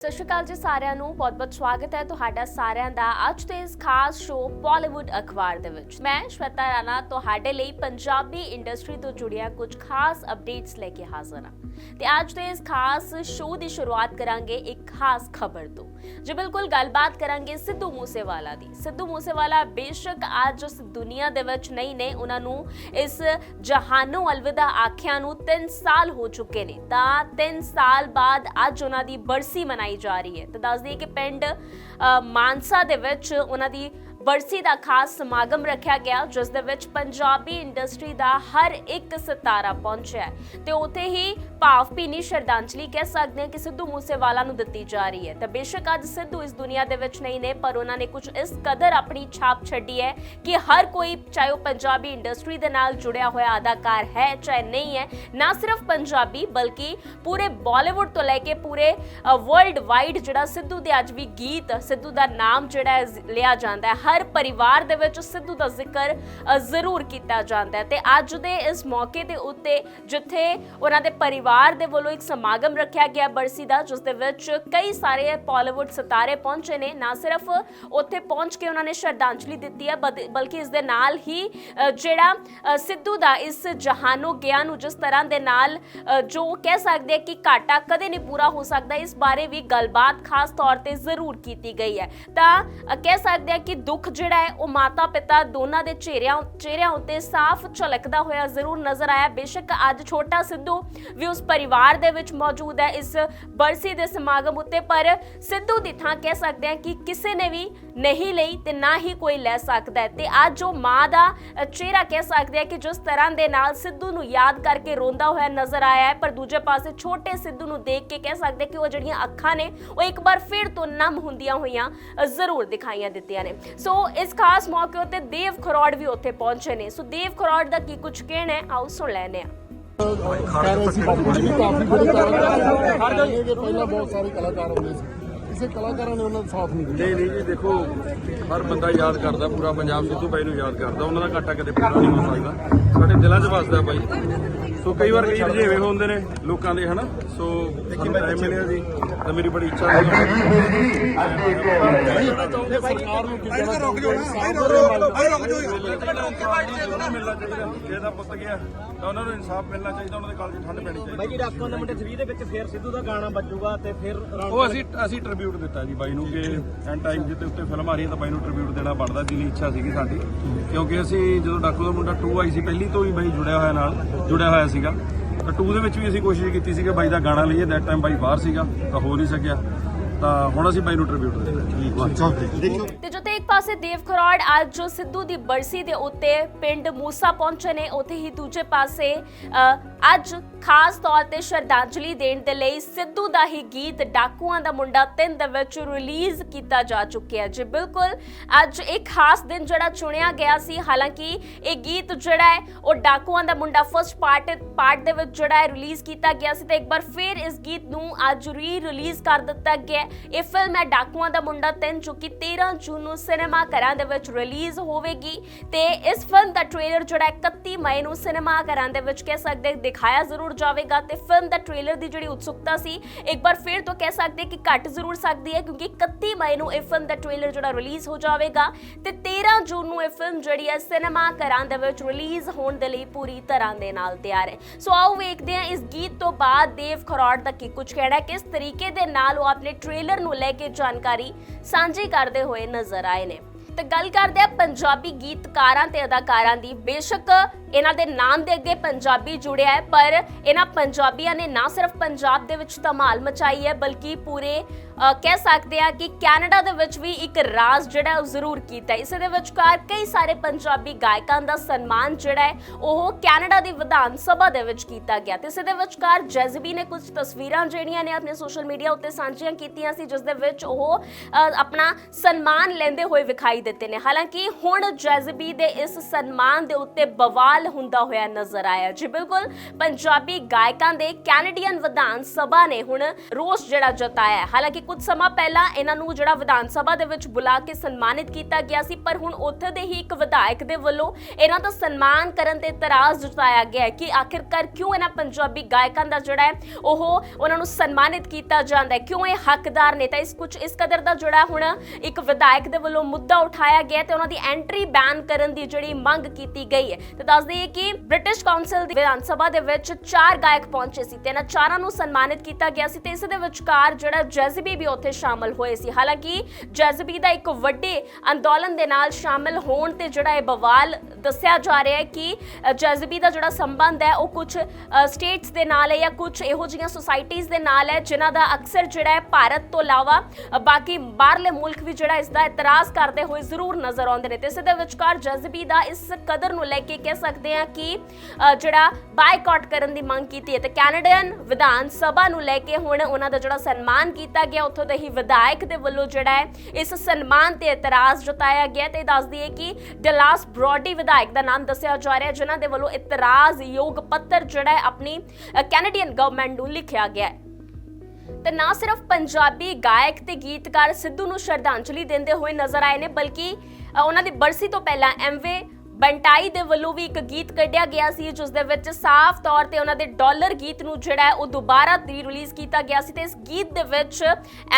ਸਤਿ ਸ਼੍ਰੀ ਅਕਾਲ ਜੀ ਸਾਰਿਆਂ ਨੂੰ ਬਹੁਤ-ਬਹੁਤ ਸਵਾਗਤ ਹੈ ਤੁਹਾਡਾ ਸਾਰਿਆਂ ਦਾ ਅੱਜ ਦੇ ਇਸ ਖਾਸ ਸ਼ੋਅ ਬਾਲੀਵੁੱਡ ਅਖਬਾਰ ਦੇ ਵਿੱਚ। ਮੈਂ ਸ਼ਵੇਤਾ ਰਾਣਾ ਤੁਹਾਡੇ ਲਈ ਪੰਜਾਬੀ ਇੰਡਸਟਰੀ ਤੋਂ ਜੁੜੀਆਂ ਕੁਝ ਖਾਸ ਅਪਡੇਟਸ ਲੈ ਕੇ ਹਾਜ਼ਰ ਹਾਂ। ਤੇ ਅੱਜ ਦੇ ਇਸ ਖਾਸ ਸ਼ੋਅ ਦੀ ਸ਼ੁਰੂਆਤ ਕਰਾਂਗੇ ਇੱਕ ਖਾਸ ਖਬਰ ਤੋਂ। ਜੇ ਬਿਲਕੁਲ ਗੱਲਬਾਤ ਕਰਾਂਗੇ ਸਿੱਧੂ ਮੂਸੇਵਾਲਾ ਦੀ। ਸਿੱਧੂ ਮੂਸੇਵਾਲਾ ਬੇਸ਼ੱਕ ਅੱਜ ਇਸ ਦੁਨੀਆ ਦੇ ਵਿੱਚ ਨਹੀਂ ਨੇ, ਉਹਨਾਂ ਨੂੰ ਇਸ ਜਹਾਨੋਂ ਅਲਵਿਦਾ ਆਖਿਆਂ ਨੂੰ 3 ਸਾਲ ਹੋ ਚੁੱਕੇ ਨੇ। ਤਾਂ 3 ਸਾਲ ਬਾਅਦ ਅੱਜ ਉਹਨਾਂ ਦੀ ਬਰਸੀ ਮਨਾਈ ਜਾ ਰਹੀ ਹੈ। ਤਾਂ ਦੱਸ ਦਈਏ ਕਿ ਪਿੰਡ ਅ, ਮਾਨਸਾ ਦੇ ਵਿੱਚ ਉਹਨਾਂ ਦੀ ਬਰਸੀ ਦਾ ਖਾਸ ਸਮਾਗਮ ਰੱਖਿਆ ਗਿਆ ਜਿਸ ਦੇ ਵਿੱਚ ਪੰਜਾਬੀ ਇੰਡਸਟਰੀ ਦਾ ਹਰ ਇੱਕ ਸਿਤਾਰਾ ਪਹੁੰਚਿਆ ਤੇ ਉੱਥੇ ਹੀ ਭਾਵਭੀਨੀ ਸ਼ਰਧਾਂਜਲੀ ਕਹਿ ਸਕਦੇ ਹਾਂ ਕਿ ਸਿੱਧੂ ਮੂਸੇਵਾਲਾ ਨੂੰ ਦਿੱਤੀ ਜਾ ਰਹੀ ਹੈ। ਤਾਂ ਬੇਸ਼ੱਕ ਅੱਜ ਸਿੱਧੂ ਇਸ ਦੁਨੀਆ ਦੇ ਵਿੱਚ ਨਹੀਂ ਨੇ, ਪਰ ਉਹਨਾਂ ਨੇ ਕੁਝ ਇਸ ਕਦਰ ਆਪਣੀ ਛਾਪ ਛੱਡੀ ਹੈ ਕਿ ਹਰ ਕੋਈ, ਚਾਹੇ ਉਹ ਪੰਜਾਬੀ ਇੰਡਸਟਰੀ ਦੇ ਨਾਲ ਜੁੜਿਆ ਹੋਇਆ ਅਦਾਕਾਰ ਹੈ ਚਾਹੇ ਨਹੀਂ ਹੈ, ਨਾ ਸਿਰਫ ਪੰਜਾਬੀ, ਬਲਕਿ ਪੂਰੇ ਬਾਲੀਵੁੱਡ ਤੋਂ ਲੈ ਕੇ ਪੂਰੇ ਵਰਲਡ ਵਾਈਡ ਜਿਹੜਾ ਸਿੱਧੂ ਦੇ ਅੱਜ ਵੀ ਗੀਤ, ਸਿੱਧੂ ਦਾ ਨਾਮ ਜਿਹੜਾ ਹੈ ਲਿਆ ਜਾਂਦਾ ਹੈ। ਹਰ ਪਰਿਵਾਰ ਦੇ ਵਿੱਚ ਸਿੱਧੂ ਦਾ ਜ਼ਿਕਰ ਜ਼ਰੂਰ ਕੀਤਾ ਜਾਂਦਾ ਹੈ। ਤੇ ਅੱਜ ਦੇ ਇਸ ਮੌਕੇ ਦੇ ਉੱਤੇ ਜਿੱਥੇ ਉਹਨਾਂ ਦੇ ਪਰਿਵਾਰ ਦੇ ਵੱਲੋਂ ਇੱਕ ਸਮਾਗਮ ਰੱਖਿਆ ਗਿਆ ਬਰਸੀ ਦਾ, ਜਿਸ ਦੇ ਵਿੱਚ ਕਈ ਸਾਰੇ ਬਾਲੀਵੁੱਡ ਸਿਤਾਰੇ ਪਹੁੰਚੇ ਨੇ। ਨਾ ਸਿਰਫ ਉੱਥੇ ਪਹੁੰਚ ਕੇ ਉਹਨਾਂ ਨੇ ਸ਼ਰਧਾਂਜਲੀ ਦਿੱਤੀ ਹੈ ਬਲਕਿ ਇਸ ਦੇ ਨਾਲ ਹੀ ਜਿਹੜਾ ਸਿੱਧੂ ਦਾ ਇਸ ਜਹਾਨੋ ਗਿਆ ਨੂੰ ਜਿਸ ਤਰ੍ਹਾਂ ਦੇ ਨਾਲ ਜੋ ਕਹਿ ਸਕਦੇ ਆ ਕਿ ਘਾਟਾ ਕਦੇ ਨਹੀਂ ਪੂਰਾ ਹੋ ਸਕਦਾ, ਇਸ ਬਾਰੇ ਵੀ ਗੱਲਬਾਤ ਖਾਸ ਤੌਰ ਤੇ ਜ਼ਰੂਰ ਕੀਤੀ ਗਈ ਹੈ। ਤਾਂ ਕਹਿ ਸਕਦੇ ਆ ਕਿ ਦੁੱਖ ਜਿਹੜਾ ਹੈ, ਉਹ ਮਾਤਾ ਪਿਤਾ ਦੋਨਾਂ ਦੇ ਚਿਹਰਿਆਂ ਚਿਹਰਿਆਂ ਉੱਤੇ ਸਾਫ਼ ਝਲਕਦਾ ਹੋਇਆ ਜ਼ਰੂਰ ਨਜ਼ਰ ਆਇਆ। ਬੇਸ਼ੱਕ ਅੱਜ ਛੋਟਾ ਸਿੱਧੂ ਵੀ ਉਸ ਉਸ ਪਰਿਵਾਰ ਦੇ ਵਿੱਚ ਮੌਜੂਦ ਹੈ ਇਸ ਬਰਸੀ ਦੇ ਸਮਾਗਮ ਉੱਤੇ, ਪਰ ਸਿੱਧੂ ਦੀ ਥਾਂ ਕਹਿ ਸਕਦੇ ਹਾਂ ਕਿ ਕਿਸੇ ਨੇ ਵੀ ਨਹੀਂ ਲਈ ਤੇ ਨਾ ਹੀ ਕੋਈ ਲੈ ਸਕਦਾ ਹੈ। ਤੇ ਅੱਜ ਉਹ ਮਾਂ ਦਾ ਚਿਹਰਾ ਕਹਿ ਸਕਦੇ ਹਾਂ ਕਿ ਜਿਸ ਤਰ੍ਹਾਂ ਦੇ ਨਾਲ ਸਿੱਧੂ ਨੂੰ ਯਾਦ ਕਰਕੇ ਰੋਂਦਾ ਹੋਇਆ ਨਜ਼ਰ ਆਇਆ ਹੈ, ਪਰ ਦੂਜੇ ਪਾਸੇ ਛੋਟੇ ਸਿੱਧੂ ਨੂੰ ਦੇਖ ਕੇ ਕਹਿ ਸਕਦੇ ਕਿ ਉਹ ਜਿਹੜੀਆਂ ਅੱਖਾਂ ਨੇ, ਉਹ ਇੱਕ ਵਾਰ ਫਿਰ ਤੋਂ ਨਮ ਹੁੰਦੀਆਂ ਹੋਈਆਂ ਜ਼ਰੂਰ ਦਿਖਾਈਆਂ ਦਿੱਤੀਆਂ ਨੇ। ਸੋ ਇਸ ਖਾਸ ਮੌਕੇ ਉੱਤੇ ਦੇਵ ਖਰੋੜ ਵੀ ਉੱਥੇ ਪਹੁੰਚੇ ਨੇ। ਸੋ ਦੇਵ ਖਰੋੜ ਦਾ ਕੀ ਕੁਝ ਕਹਿਣਾ ਹੈ? ਆਓ ਸੁਣ ਲੈਨੇ ਆ ਕਹਿ ਕਾਫੀ ਬੜੇ ਕਲਾਕਾਰ ਨੇ ਪਹਿਲਾਂ ਬਹੁਤ ਸਾਰੇ ਕਲਾਕਾਰ ਹੁੰਦੇ ਸੀ ਕਿਸੇ ਕਲਾਕਾਰਾਂ ਨੇ ਉਹਨਾਂ ਦਾ ਸਾਥ ਨਹੀਂ ਦਿੱਤਾ ਨਹੀਂ ਨਹੀਂ ਜੀ, ਦੇਖੋ, ਹਰ ਬੰਦਾ ਯਾਦ ਕਰਦਾ, ਪੂਰਾ ਪੰਜਾਬ ਸਿੱਧੂ ਬਾਈ ਨੂੰ ਯਾਦ ਕਰਦਾ, ਉਹਨਾਂ ਦਾ ਘਾਟਾ ਕਦੇ ਪੂਰਾ ਨਹੀਂ ਹੋ ਸਕਦਾ। ਸਾਡੇ ਦਿਲਾਂ 'ਚ ਵੱਸਦਾ ਬਾਈ। ਸੋ ਕਈ ਵਾਰ ਕਈ ਰਜੇਵੇਂ ਹੁੰਦੇ ਨੇ ਲੋਕਾਂ ਦੇ, ਹਨਾ? ਸੋ ਸਾਨੂੰ ਟਾਈਮ ਮਿਲਿਆ ਜੀ, ਤਾਂ ਮੇਰੀ ਬੜੀ ਇੱਛਾ ਸੀ। ਸਰਕਾਰ ਨੂੰ ਕੀ ਕਹਿਣਾ ਚਾਹੁੰਦੇ ਮਿਲਣਾ ਚਾਹੀਦਾ ਜਿਹਦਾ ਪੁੱਤ ਗਿਆ ਤਾਂ ਉਹਨਾਂ ਨੂੰ ਇਨਸਾਫ ਮਿਲਣਾ ਚਾਹੀਦਾ ਉਹਨਾਂ ਦੇ ਕਾਲ ਠੰਡ ਪੈਣੀ ਚਾਹੀਦੀ ਬਾਈ ਜੀ ਡਾਕੂ ਨੰਬਰ 3 ਦੇ ਵਿੱਚ ਫੇਰ ਸਿੱਧੂ ਦਾ ਗਾਣਾ ਵੱਜੂਗਾ ਤੇ ਫਿਰ ਉਹ ਅਸੀਂ ਅਸੀਂ ਟ੍ਰਿਬਿਊਟ ਦਿੱਤਾ ਜੀ ਬਾਈ ਨੂੰ ਕਿ ਐਂਡ ਟਾਈਮ ਜਿੱਤੇ ਉੱਤੇ ਫਿਲਮ ਆ ਰਹੀ ਹੈ ਤਾਂ ਬਾਈ ਨੂੰ ਟ੍ਰਿਬਿਊਟ ਦੇਣਾ ਬਣਦਾ ਦਿਲੀ ਇੱਛਾ ਸੀਗੀ ਸਾਡੀ। ਕਿਉਂਕਿ ਅਸੀਂ ਜਦੋਂ ਡਾਕੂ ਦਾ ਮੁੰਡਾ 2 ਆਈ ਸੀ, ਪਹਿਲੀ ਤੋਂ ਹੀ ਬਾਈ ਜੁੜਿਆ ਹੋਇਆ ਨਾਲ ਜੁੜਿਆ ਹੋਇਆ ਸੀਗਾ। ਤਾਂ 2 ਦੇ ਵਿੱਚ ਵੀ ਅਸੀਂ ਕੋਸ਼ਿਸ਼ ਕੀਤੀ ਸੀ ਕਿ ਬਾਈ ਦਾ ਗਾਣਾ ਲਈਏ ਦੈਟ ਟਾਈਮ ਬਾਈ ਬਾਹਰ ਸੀਗਾ ਤਾਂ ਹੋ ਨਹੀਂ ਸਕਿਆ। ਤਾਂ ਹੁਣ ਅਸੀਂ ਬਾਈ ਨੂੰ ਟ੍ਰਿਬਿਊਟ ਦਿੱਤਾ ਤੇ ਜਿੱਥੇ ਇੱਕ ਪਾਸੇ ਦੇਵ ਖਰੋੜ ਅੱਜ ਸਿੱਧੂ ਦੀ ਬਰਸੀ ਦੇ ਉੱਤੇ ਪਿੰਡ ਮੂਸਾ ਪਹੁੰਚੇ ਨੇ, ਉੱਥੇ ਹੀ ਦੂਜੇ ਪਾਸੇ ਅੱਜ ਖਾਸ ਤੌਰ ਤੇ ਸ਼ਰਧਾਂਜਲੀ ਦੇਣ ਦੇ ਲਈ ਸਿੱਧੂ ਦਾ ਹੀ ਗੀਤ ਡਾਕੂਆਂ ਦਾ ਮੁੰਡਾ 3 ਦੇ ਵਿੱਚ ਰਿਲੀਜ਼ ਕੀਤਾ ਜਾ ਚੁੱਕਿਆ ਜੀ। ਬਿਲਕੁਲ, ਅੱਜ ਇੱਕ ਖਾਸ ਦਿਨ ਜਿਹੜਾ ਚੁਣਿਆ ਗਿਆ ਸੀ, ਹਾਲਾਂਕਿ ਇਹ ਗੀਤ ਜਿਹੜਾ ਹੈ, ਉਹ ਡਾਕੂਆਂ ਦਾ ਮੁੰਡਾ ਫਸਟ ਪਾਰਟ ਪਾਰਟ ਦੇ ਵਿੱਚ ਜਿਹੜਾ ਹੈ ਰਿਲੀਜ਼ ਕੀਤਾ ਗਿਆ ਸੀ ਤੇ ਇੱਕ ਵਾਰ ਫਿਰ ਇਸ ਗੀਤ ਨੂੰ ਅੱਜ ਰੀ ਰਿਲੀਜ਼ ਕਰ ਦਿੱਤਾ ਗਿਆ। ਇਹ ਫਿਲਮ ਹੈ ਡਾਕੂਆਂ ਦਾ ਮੁੰਡਾ 3 ਜੋ ਕਿ 13 ਜੂਨ ਨੂੰ ਸਿਨੇਮਾ ਘਰਾਂ ਦੇ ਵਿੱਚ ਰਿਲੀਜ਼ ਹੋਵੇਗੀ ਤੇ ਇਸ ਫਿਲਮ ਦਾ ਟ੍ਰੇਲਰ ਜਿਹੜਾ ਹੈ 31 ਮਈ ਨੂੰ ਸਿਨੇਮਾ ਘਰਾਂ ਦੇ ਵਿੱਚ ਕਹਿ ਸਕਦੇ ਦਿਖਾਇਆ ਜ਼ਰੂਰ ਜਾਵੇਗਾ ਤੇ ਫਿਲਮ ਦਾ ਟ੍ਰੇਲਰ ਦੀ ਜਿਹੜੀ ਉਤਸੁਕਤਾ ਸੀ, ਇੱਕ ਵਾਰ ਫਿਰ ਤੋਂ ਕਹਿ ਸਕਦੇ ਕਿ ਘਟ ਜ਼ਰੂਰ ਸਕਦੀ ਹੈ ਕਿਉਂਕਿ 31 ਮਈ ਨੂੰ ਇਹ ਫਿਲਮ ਦਾ ਟ੍ਰੇਲਰ ਜਿਹੜਾ ਰਿਲੀਜ਼ ਹੋ ਜਾਵੇਗਾ ਤੇ 13 ਜੂਨ ਨੂੰ ਇਹ ਫਿਲਮ ਜਿਹੜੀ ਹੈ, ਸਿਨੇਮਾ ਘਰਾਂ ਦੇ ਵਿੱਚ ਰਿਲੀਜ਼ ਹੋਣ ਦੇ ਲਈ ਪੂਰੀ ਤਰ੍ਹਾਂ ਦੇ ਨਾਲ ਤਿਆਰ ਹੈ। ਸੋ ਆਓ ਵੇਖਦੇ ਹਾਂ ਇਸ ਗੀਤ ਤੋਂ ਬਾਅਦ ਦੇਵ ਖਰੋੜ ਦਾ ਕੀ ਕੁਝ ਕਹਿਣਾ ਕਿਸ ਤਰੀਕੇ ਦੇ ਨਾਲ ਉਹ ਆਪਣੇ ਟ੍ਰੇਲਰ ਨੂੰ ਲੈ ਕੇ ਜਾਣਕਾਰੀ ਸਾਂਝੀ ਕਰਦੇ ਹੋਏ ਨਜ਼ਰ ਆਏ ਨੇ। ਤੇ ਗੱਲ ਕਰਦੇ ਆ ਪੰਜਾਬੀ ਗੀਤਕਾਰਾਂ ਤੇ ਅਦਾਕਾਰਾਂ ਦੀ। ਬੇਸ਼ੱਕ ਇਹਨਾਂ ਦੇ ਨਾਮ ਦੇ ਅੱਗੇ ਪੰਜਾਬੀ ਜੁੜਿਆ ਹੈ, ਪਰ ਇਹਨਾਂ ਪੰਜਾਬੀਆਂ ਨੇ ਨਾ ਸਿਰਫ ਪੰਜਾਬ ਦੇ ਵਿੱਚ ਧਮਾਲ ਮਚਾਈ ਹੈ, ਬਲਕਿ ਪੂਰੇ ਕਹਿ ਸਕਦੇ ਆ ਕਿ ਕੈਨੇਡਾ ਦੇ ਵਿੱਚ ਵੀ ਇੱਕ ਰਾਜ ਜਿਹੜਾ ਉਹ ਜ਼ਰੂਰ ਕੀਤਾ ਇਸੇ ਦੇ ਵਿਚਕਾਰ ਕਈ ਸਾਰੇ ਪੰਜਾਬੀ ਗਾਇਕਾਂ ਦਾ ਸਨਮਾਨ ਜਿਹੜਾ ਹੈ, ਉਹ ਕੈਨੇਡਾ ਦੀ ਵਿਧਾਨ ਸਭਾ ਦੇ ਵਿੱਚ ਕੀਤਾ ਗਿਆ। ਤੇ ਇਸੇ ਦੇ ਵਿਚਕਾਰ ਜੈਜ਼ਬੀ ਨੇ ਕੁਝ ਤਸਵੀਰਾਂ ਜਿਹੜੀਆਂ ਨੇ ਆਪਣੇ ਸੋਸ਼ਲ ਮੀਡੀਆ ਉੱਤੇ ਸਾਂਝੀਆਂ ਕੀਤੀਆਂ ਸੀ, ਜਿਸ ਦੇ ਵਿੱਚ ਉਹ ਆਪਣਾ ਸਨਮਾਨ ਲੈਂਦੇ ਹੋਏ ਵਿਖਾਈ ਦਿੱਤੇ ਨੇ। ਹਾਲਾਂਕਿ ਹੁਣ ਜੈਜ਼ਬੀ ਦੇ ਇਸ ਸਨਮਾਨ ਦੇ ਉੱਤੇ ਬਵਾਲ ਹੁੰਦਾ ਹੋਇਆ ਨਜ਼ਰ ਆਇਆ ਜੀ ਬਿਲਕੁਲ, ਪੰਜਾਬੀ ਗਾਇਕਾਂ ਦੇ ਕੈਨੇਡੀਅਨ ਵਿਧਾਨ ਸਭਾ ਨੇ ਹੁਣ ਰੋਸ ਜਿਹੜਾ ਜਤਾਇਆ ਹਾਲਾਂਕਿ ਕੁਝ ਸਮਾਂ ਪਹਿਲਾਂ ਇਹਨਾਂ ਨੂੰ ਜਿਹੜਾ ਵਿਧਾਨ ਸਭਾ ਦੇ ਵਿੱਚ ਬੁਲਾ ਕੇ ਸਨਮਾਨਿਤ ਕੀਤਾ ਗਿਆ ਸੀ, ਪਰ ਹੁਣ ਉੱਥੇ ਦੇ ਹੀ ਇੱਕ ਵਿਧਾਇਕ ਦੇ ਵੱਲੋਂ ਇਹਨਾਂ ਦਾ ਸਨਮਾਨ ਕਰਨ ਤੇ ਇਤਰਾਜ਼ ਜਤਾਇਆ ਗਿਆ ਕਿ ਆਖਿਰਕਾਰ ਕਿਉਂ ਇਹਨਾਂ ਪੰਜਾਬੀ ਗਾਇਕਾਂ ਦਾ ਜਿਹੜਾ ਹੈ, ਉਹ ਉਹਨਾਂ ਨੂੰ ਸਨਮਾਨਿਤ ਕੀਤਾ ਜਾਂਦਾ ਹੈ? ਕਿਉਂ ਇਹ ਹੱਕਦਾਰ ਨੇ? ਤਾਂ ਇਸ ਕੁਝ, ਇਸ ਕਦਰ ਦਾ ਜਿਹੜਾ ਹੁਣ ਇੱਕ ਵਿਧਾਇਕ ਦੇ ਵੱਲੋਂ ਮੁੱਦਾ ਉਠਾਇਆ ਗਿਆ ਤੇ ਉਹਨਾਂ ਦੀ ਐਂਟਰੀ ਬੈਨ ਕਰਨ ਦੀ ਜਿਹੜੀ ਮੰਗ ਕੀਤੀ ਗਈ ਹੈ। ਤੇ ਦੱਸ ਦਈਏ ਕਿ ਬ੍ਰਿਟਿਸ਼ ਕਾਉਂਸਲ ਦੀ ਵਿਧਾਨ ਸਭਾ ਦੇ ਵਿੱਚ ਚਾਰ ਗਾਇਕ ਪਹੁੰਚੇ ਸੀ ਤੇ ਇਹਨਾਂ ਚਾਰਾਂ ਨੂੰ ਸਨਮਾਨਿਤ ਕੀਤਾ ਗਿਆ ਸੀ ਤੇ ਇਸ ਦੇ ਵਿਚਕਾਰ ਜਿਹੜਾ ਜੈਜ਼ਬੀ ਵੀ ਉੱਥੇ ਸ਼ਾਮਲ ਹੋਏ ਸੀ। ਹਾਲਾਂਕਿ ਜਜ਼ਬੀ ਦਾ ਇੱਕ ਵੱਡੇ ਅੰਦੋਲਨ ਦੇ ਨਾਲ ਸ਼ਾਮਲ ਹੋਣ ਤੇ ਜਿਹੜਾ ਇਹ ਬਵਾਲ ਦੱਸਿਆ ਜਾ ਰਿਹਾ ਹੈ ਕਿ ਜਜ਼ਬੀ ਦਾ ਜਿਹੜਾ ਸੰਬੰਧ ਹੈ ਉਹ ਕੁਝ ਸਟੇਟਸ ਦੇ ਨਾਲ ਹੈ ਜਾਂ ਕੁਝ ਇਹੋ ਜਿਹੀਆਂ ਸੁਸਾਇਟੀਆਂ ਦੇ ਨਾਲ ਹੈ ਜਿਨ੍ਹਾਂ ਦਾ ਅਕਸਰ ਜਿਹੜਾ ਹੈ ਭਾਰਤ ਤੋਂ ਇਲਾਵਾ ਬਾਕੀ ਬਾਹਰਲੇ ਮੁਲਕ ਵੀ ਜਿਹੜਾ ਇਸ ਦਾ ਇਤਰਾਜ਼ ਕਰਦੇ ਹੋਏ ਜ਼ਰੂਰ ਨਜ਼ਰ ਆਉਂਦੇ ਨੇ। ਤੇ ਇਸ ਦੇ ਵਿਚਕਾਰ ਜਜ਼ਬੀ ਦਾ ਇਸ ਕਦਰ ਨੂੰ ਲੈ ਕੇ ਕਹਿ ਸਕਦੇ ਹਾਂ ਕਿ ਅ, ਜਿਹੜਾ ਬਾਈਕਾਟ ਕਰਨ ਦੀ ਮੰਗ ਕੀਤੀ ਹੈ। ਤੇ ਕੈਨੇਡੀਅਨ ਵਿਧਾਨ ਸਭਾ ਨੂੰ ਲੈ ਕੇ ਹੁਣ ਉਹਨਾਂ ਦਾ ਜਿਹੜਾ ਸਨਮਾਨ ਕੀਤਾ ਗਿਆ ਉੱਥੋਂ ਦੇ ਹੀ ਵਿਧਾਇਕ ਦੇ ਵੱਲੋਂ ਜਿਹੜਾ ਹੈ ਇਸ ਸਨਮਾਨ ਤੇ ਇਤਰਾਜ਼ ਜਤਾਇਆ ਗਿਆ ਤੇ ਦੱਸ ਦਈਏ ਕਿ ਡਲਾਸ ਬ੍ਰੋਡੀ ਵਿਧਾਇਕ ਦਾ ਨਾਮ ਦੱਸਿਆ ਜਾ ਰਿਹਾ ਜਿਨ੍ਹਾਂ ਦੇ ਵੱਲੋਂ ਇਤਰਾਜ਼ ਯੋਗ ਪੱਤਰ ਜਿਹੜਾ ਹੈ ਆਪਣੀ ਕੈਨੇਡੀਅਨ ਗਵਰਨਮੈਂਟ ਨੂੰ ਲਿਖਿਆ ਗਿਆ ਹੈ। ਤੇ ਨਾ ਸਿਰਫ ਪੰਜਾਬੀ ਗਾਇਕ ਤੇ ਗੀਤਕਾਰ ਸਿੱਧੂ ਨੂੰ ਸ਼ਰਧਾਂਜਲੀ ਦਿੰਦੇ ਹੋਏ ਨਜ਼ਰ ਆਏ ਨੇ, ਬਲਕਿ ਉਹਨਾਂ ਦੀ ਬਰਸੀ ਤੋਂ ਪਹਿਲਾਂ ਐਮਵੇ ਬੰਟਾਈ ਦੇ ਵੱਲੋਂ ਵੀ ਇੱਕ ਗੀਤ ਕੱਢਿਆ ਗਿਆ ਸੀ, ਜਿਸ ਦੇ ਵਿੱਚ ਸਾਫ਼ ਤੌਰ ਤੇ ਉਹਨਾਂ ਦੇ ਡਾਲਰ ਗੀਤ ਨੂੰ ਜਿਹੜਾ ਹੈ ਉਹ ਦੁਬਾਰਾ ਰੀ ਰਿਲੀਜ਼ ਕੀਤਾ ਗਿਆ ਸੀ ਤੇ ਇਸ ਗੀਤ ਦੇ ਵਿੱਚ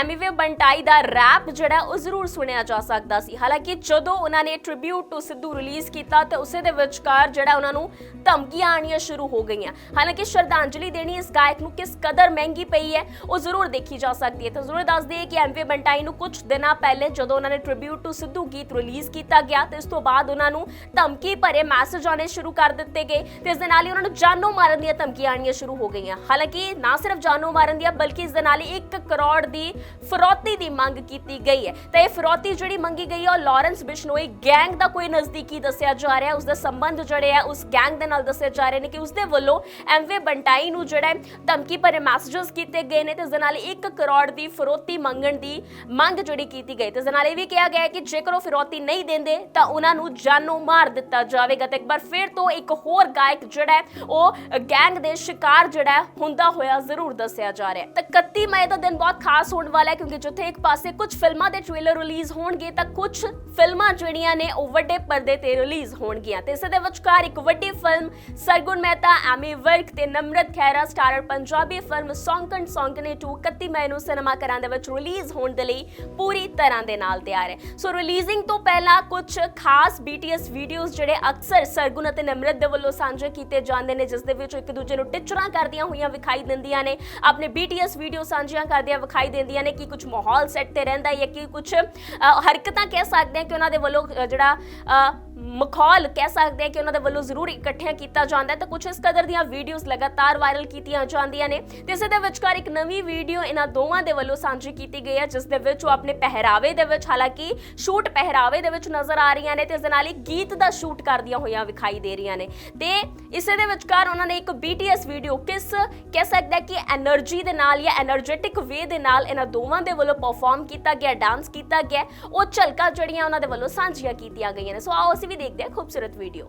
ਐਮਵੇ ਬੰਟਾਈ ਦਾ ਰੈਪ ਜਿਹੜਾ ਉਹ ਜ਼ਰੂਰ ਸੁਣਿਆ ਜਾ ਸਕਦਾ ਸੀ। ਹਾਲਾਂਕਿ ਜਦੋਂ ਉਹਨਾਂ ਨੇ ਟ੍ਰਿਬਿਊਟ ਟੂ ਸਿੱਧੂ ਰਿਲੀਜ਼ ਕੀਤਾ ਤੇ ਉਸੇ ਦੇ ਵਿਚਕਾਰ ਜਿਹੜਾ ਉਹਨਾਂ ਨੂੰ ਧਮਕੀਆਂ ਆਣੀਆਂ ਸ਼ੁਰੂ ਹੋ ਗਈਆਂ। ਹਾਲਾਂਕਿ ਸ਼ਰਧਾਂਜਲੀ ਦੇਣੀ ਇਸ ਗਾਇਕ ਨੂੰ ਕਿਸ ਕਦਰ ਮਹਿੰਗੀ ਪਈ ਹੈ, ਉਹ ਜ਼ਰੂਰ ਦੇਖੀ ਜਾ ਸਕਦੀ ਹੈ। ਤਾਂ ਜ਼ਰੂਰ ਦੱਸ ਦਈਏ ਕਿ ਐਮਵੇ ਬੰਟਾਈ ਨੂੰ ਕੁਝ ਦਿਨਾਂ ਪਹਿਲੇ ਜਦੋਂ ਉਹਨਾਂ ਨੇ ਟ੍ਰਿਬਿਊਟ ਟੂ ਸਿੱਧੂ ਗੀਤ ਰਿਲੀਜ਼ ਕੀਤਾ ਗਿਆ ਤੇ ਇਸ ਤੋਂ ਬਾਅਦ ਉਹਨਾਂ ਨੂੰ ਧਮ ਧਮਕੀ ਭਰੇ ਮੈਸੇਜ ਆਉਣੇ ਸ਼ੁਰੂ ਕਰ ਦਿੱਤੇ ਗਏ ਤੇ ਇਸ ਦੇ ਨਾਲ ਹੀ ਉਹਨਾਂ ਨੂੰ ਜਾਨੋਂ ਮਾਰਨ ਦੀਆਂ ਧਮਕੀਆਂ ਆਣੀਆਂ ਸ਼ੁਰੂ ਹੋ ਗਈਆਂ। ਹਾਲਾਂਕਿ ਨਾ ਸਿਰਫ ਜਾਨੋਂ ਮਾਰਨ ਦੀਆਂ ਬਲਕਿ ਇਸ ਦੇ ਨਾਲ ਹੀ 1 ਕਰੋੜ ਦੀ ਫਰੋਤੀ ਦੀ ਮੰਗ ਕੀਤੀ ਗਈ ਹੈ। ਤਾਂ ਇਹ ਫਰੌਤੀ ਜਿਹੜੀ ਮੰਗੀ ਗਈ ਹੈ, ਉਹ ਲਾਰੈਂਸ ਬਿਸ਼ਨੋਈ ਗੈਂਗ ਦਾ ਕੋਈ ਨਜ਼ਦੀਕੀ ਦੱਸਿਆ ਜਾ ਰਿਹਾ ਉਸ ਦਾ ਸੰਬੰਧ ਜਿਹੜੇ ਹੈ, ਉਸ ਗੈਂਗ ਦੇ ਨਾਲ ਦੱਸਿਆ ਜਾ ਰਹੇ ਨੇ ਕਿ ਉਸ ਦੇ ਵੱਲੋਂ ਐਮਵੇ ਬੰਟਾਈ ਨੂੰ ਜਿਹੜਾ ਧਮਕੀ ਭਰੇ ਮੈਸੇजेस ਕੀਤੇ ਗਏ ਨੇ ਤੇ ਇਸ ਦੇ ਨਾਲ 1 ਕਰੋੜ ਦੀ ਫਰੋਤੀ ਮੰਗਣ ਦੀ ਮੰਗ ਜਿਹੜੀ ਕੀਤੀ ਗਈ। ਤੇ ਇਸ ਦੇ ਨਾਲ ਇਹ ਵੀ ਕਿਹਾ ਗਿਆ ਕਿ ਜੇਕਰ ਉਹ ਫਿਰੌਤੀ ਨਹੀਂ ਦਿੰਦੇ, ਤਾਂ ਉਹਨਾਂ ਨੂੰ ਜਾਨੋਂ ਮਾਰ ਦਿੱਤਾ ਜਾਵੇਗਾ ਤੇ ਇੱਕ ਵਾਰ ਫਿਰ ਤੋਂ ਇੱਕ ਹੋਰ ਗਾਇਕ ਜਿਹੜਾ ਹੈ, ਉਹ ਗੈਂਗ ਦੇ ਸ਼ਿਕਾਰ ਜਿਹੜਾ ਹੁੰਦਾ ਹੋਇਆ ਜ਼ਰੂਰ ਦੱਸਿਆ ਜਾ ਰਿਹਾ ਹੈ। ਤਾਂ 31 ਮਈ ਦਾ ਦਿਨ ਬਹੁਤ ਖਾਸ ਹੋਣ ਵਾਲਾ ਹੈ, ਕਿਉਂਕਿ ਜਿੱਥੇ ਇੱਕ ਪਾਸੇ ਕੁਝ ਫਿਲਮਾਂ ਦੇ ਟ੍ਰੇਲਰ ਰਿਲੀਜ਼ ਹੋਣਗੇ, ਤਾਂ ਕੁਝ ਫਿਲਮਾਂ ਜਿਹੜੀਆਂ ਨੇ, ਉਹ ਵੱਡੇ ਪਰਦੇ ਤੇ ਰਿਲੀਜ਼ ਹੋਣਗੀਆਂ। ਤੇ ਇਸ ਦੇ ਵਿਚਕਾਰ ਇੱਕ ਵੱਡੀ ਫਿਲਮ ਸਰਗੁਣ ਮਹਿਤਾ, ਐਮੀ ਵਿਰਕ ਤੇ ਨਮਰਤ ਖੈਰਾ ਸਟਾਰਰ ਪੰਜਾਬੀ ਫਿਲਮ ਸੌਂਕਣ ਸੌਂਕਣੇ 2 31 ਮਈ ਨੂੰ ਸਿਨੇਮਾ ਘਰਾਂ ਦੇ ਵਿੱਚ ਰਿਲੀਜ਼ ਹੋਣ ਦੇ ਲਈ ਪੂਰੀ ਤਰ੍ਹਾਂ ਦੇ ਨਾਲ ਤਿਆਰ ਹੈ। ਸੋ ਰਿਲੀਜ਼ਿੰਗ ਤੋਂ ਪਹਿਲਾਂ ਕੁਝ ਖਾਸ BTS ਵੀਡੀਓਜ਼ ਜਿਹੜੇ ਅਕਸਰ ਸਰਗੁਣ ਅਤੇ ਨਮਰਤ ਦੇ ਵੱਲੋਂ ਸਾਂਝੇ ਕੀਤੇ ਜਾਂਦੇ ਨੇ ਜਿਸ ਦੇ ਵਿੱਚ ਇੱਕ ਦੂਜੇ ਨੂੰ ਟਿਚਰਾਂ ਕਰਦੀਆਂ ਹੋਈਆਂ ਵਿਖਾਈ ਦਿੰਦੀਆਂ ਨੇ ਆਪਣੇ BTS ਵੀਡੀਓ ਸਾਂਝੀਆਂ ਕਰਦੀਆਂ ਵਿਖਾਈ ਦਿੰਦੀਆਂ ਨੇ ਕਿ ਕੁਝ ਮਾਹੌਲ ਸੈੱਟ ਤੇ ਰਹਿੰਦਾ ਹੈ ਜਾਂ ਕਿ ਕੁਝ ਹਰਕਤਾਂ ਕਹਿ ਸਕਦੇ ਹਾਂ ਕਿ ਉਹਨਾਂ ਦੇ ਵੱਲੋਂ ਜਿਹੜਾ ਅ, ਮਖੌਲ ਕਹਿ ਸਕਦੇ ਆ ਕਿ ਉਹਨਾਂ ਦੇ ਵੱਲੋਂ ਜ਼ਰੂਰ ਇਕੱਠਿਆਂ ਕੀਤਾ ਜਾਂਦਾ ਹੈ। ਤਾਂ ਕੁਝ ਇਸ ਕਦਰ ਦੀਆਂ ਵੀਡੀਓਜ਼ ਲਗਾਤਾਰ ਵਾਇਰਲ ਕੀਤੀਆਂ ਜਾਂਦੀਆਂ ਨੇ। ਤੇ ਇਸੇ ਦੇ ਵਿਚਕਾਰ ਇੱਕ ਨਵੀਂ ਵੀਡੀਓ ਇਹਨਾਂ ਦੋਵਾਂ ਦੇ ਵੱਲੋਂ ਸਾਂਝੀ ਕੀਤੀ ਗਈ ਹੈ, ਜਿਸ ਦੇ ਵਿੱਚ ਉਹ ਆਪਣੇ ਪਹਿਰਾਵੇ ਦੇ ਵਿੱਚ, ਹਾਲਾਂਕਿ ਸ਼ੂਟ ਪਹਿਰਾਵੇ ਦੇ ਵਿੱਚ ਨਜ਼ਰ ਆ ਰਹੀਆਂ ਨੇ ਤੇ ਇਸ ਦੇ ਨਾਲ ਹੀ ਗੀਤ ਦਾ ਸ਼ੂਟ ਕਰਦੀਆਂ ਹੋਈਆਂ ਵਿਖਾਈ ਦੇ ਰਹੀਆਂ ਨੇ। ਤੇ ਇਸੇ ਦੇ ਵਿਚਕਾਰ ਉਹਨਾਂ ਨੇ ਇੱਕ BTS ਵੀਡੀਓ ਕਿਸ ਕਹਿ ਸਕਦਾ ਕਿ એનર્ਜੀ ਦੇ ਨਾਲ ਜਾਂ એનર્ਜੈਟਿਕ ਵੇ ਦੇ ਨਾਲ ਇਹਨਾਂ ਦੋਵਾਂ ਦੇ ਵੱਲੋਂ ਪਰਫਾਰਮ ਕੀਤਾ ਗਿਆ ਡਾਂਸ ਕੀਤਾ ਗਿਆ। ਉਹ ਝਲਕਾਂ ਜਿਹੜੀਆਂ ਉਹਨਾਂ ਦੇ ਵੱਲੋਂ ਸਾਂਝੀਆਂ ਕੀਤੀਆਂ ਗਈਆਂ ਨੇ। ਸੋ ਆਓ ਅਸੀਂ ਵੀ ਦੇਖਦੇ ਹਾਂ ਖੂਬਸੂਰਤ ਵੀਡੀਓ